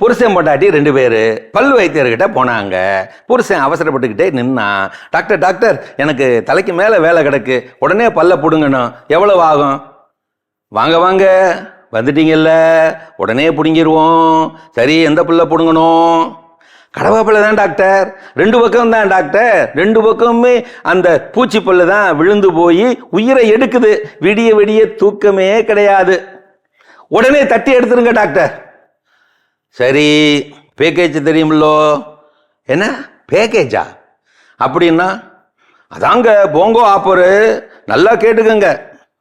புருஷன் பொண்டாட்டி ரெண்டு பேர். பல் வைத்தியர்கிட்ட போனாங்க. புருஷன் அவசரப்பட்டுக்கிட்டே நின்னான் டாக்டர் டாக்டர் எனக்கு தலைக்கு மேலே வேலை கிடக்கு. உடனே பல்ல பிடுங்கணும். எவ்வளவு ஆகும்? வாங்க வாங்க. வந்துட்டீங்கல்ல. உடனே பிடுங்கிடுவோம் சரி எந்த புல்ல பிடுங்கணும்? கடவாப்பிள்ளை தான் டாக்டர். ரெண்டு பக்கம் தான் டாக்டர். ரெண்டு பக்கமுமே அந்த பூச்சி பல்லு தான் விழுந்து போய் உயிரை எடுக்குது. விடிய விடிய தூக்கமே கிடையாது. உடனே தட்டி எடுத்துருங்க டாக்டர். சரி பேக்கேஜ் தெரியுமில்லோ? என்ன? பேக்கேஜா அப்படின்னா அதாங்க போங்கோ ஆப்பரு நல்லா கேட்டுக்கங்க.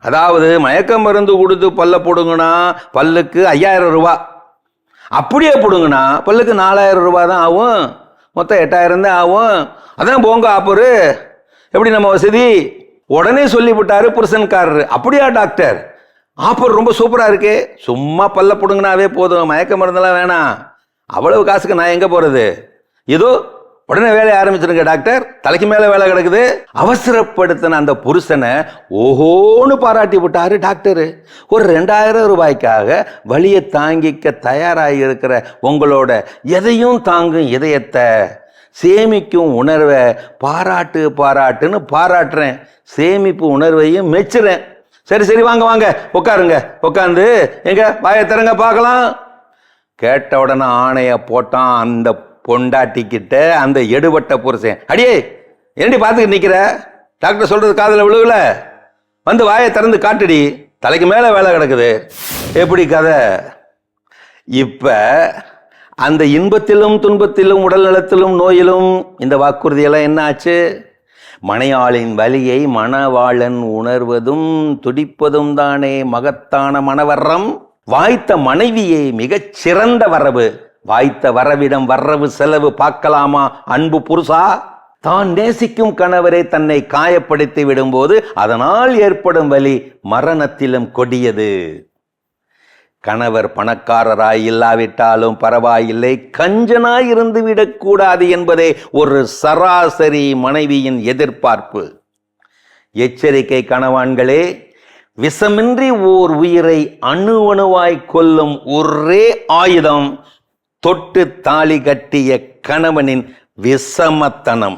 அதாவது மயக்க மருந்து கொடுத்து பல்ல போடுங்கன்னா பல்லுக்கு ஐயாயிரம் ரூபா. அப்படியே போடுங்கண்ணா பல்லுக்கு நாலாயிரம் ரூபா தான் ஆகும். மொத்தம் எட்டாயிரம் தான் ஆகும். அதான் போங்க ஆப்பரு எப்படி நம்ம வசதி? உடனே சொல்லிவிட்டாரு புருஷன்காரரு. அப்படியா டாக்டர் ஆஃபர் ரொம்ப சூப்பராக இருக்கே. சும்மா பல்ல பிடுங்கினாவே போதும். மயக்க மருந்தெல்லாம் வேணாம். அவ்வளவு காசுக்கு நான் எங்கே போகிறது ஏதோ உடனே வேலையை ஆரம்பிச்சிருங்க டாக்டர். தலைக்கு மேலே வேலை கிடக்குது. அவசரப்படுத்தின அந்த புருஷனை ஓஹோன்னு பாராட்டி விட்டாரு டாக்டரு. ஒரு ரெண்டாயிரம் ரூபாய்க்காக வழியை தாங்கிக்க தயாராகி இருக்கிற உங்களோட எதையும் தாங்கும் இதயத்தை சேமிக்கும் உணர்வை பாராட்டு பாராட்டுன்னு பாராட்டுறேன். சேமிப்பு உணர்வையும் மெச்சுறேன். சரி சரி வாங்க வாங்க. உட்காருங்க. உட்காந்து எங்க? வாயை திறங்க பார்க்கலாம். கேட்ட உடனே ஆணைய போட்டான் அந்த பொண்டாட்டிக்கிட்ட அந்த எடுபட்ட புருஷன். அடியே என்னடி பார்த்துக்கிட்டு நிக்கிற? டாக்டர் சொல்றது காதில் விழுகல. வந்து வாயை திறந்து காட்டுடி. தலைக்கு மேல வேலை கிடக்குது. எப்படி கதை? இப்ப அந்த இன்பத்திலும் துன்பத்திலும் உடல் நலத்திலும் நோயிலும் இந்த வாக்குறுதியெல்லாம் என்ன ஆச்சு மனையாளின் வலியை மணவாளன் உணர்வதும் துடிப்பதும் தானே மகத்தான மணவரம் வாய்த்த மனைவியே மிகச் சிறந்த வரவு. வாய்த்த வரவிடம் வரவு செலவு பார்க்கலாமா அன்பு புருஷா? தான் நேசிக்கும் கணவரை தன்னை காயப்படுத்தி விடும்போது அதனால் ஏற்படும் வலி மரணத்திலும் கொடியது. கணவர் பணக்காரராய் இல்லாவிட்டாலும் பரவாயில்லை கஞ்சனாய் இருந்து விடக்கூடாது என்பதே ஒரு சராசரி மனைவியின் எதிர்பார்ப்பு. எச்சரிக்கை கணவான்களே விஷமின்றி ஓர் உயிரை அணு அணுவாய் கொல்லும் ஒரே ஆயுதம் தொட்டு தாலி கட்டிய கணவனின் விஷமத்தனம்.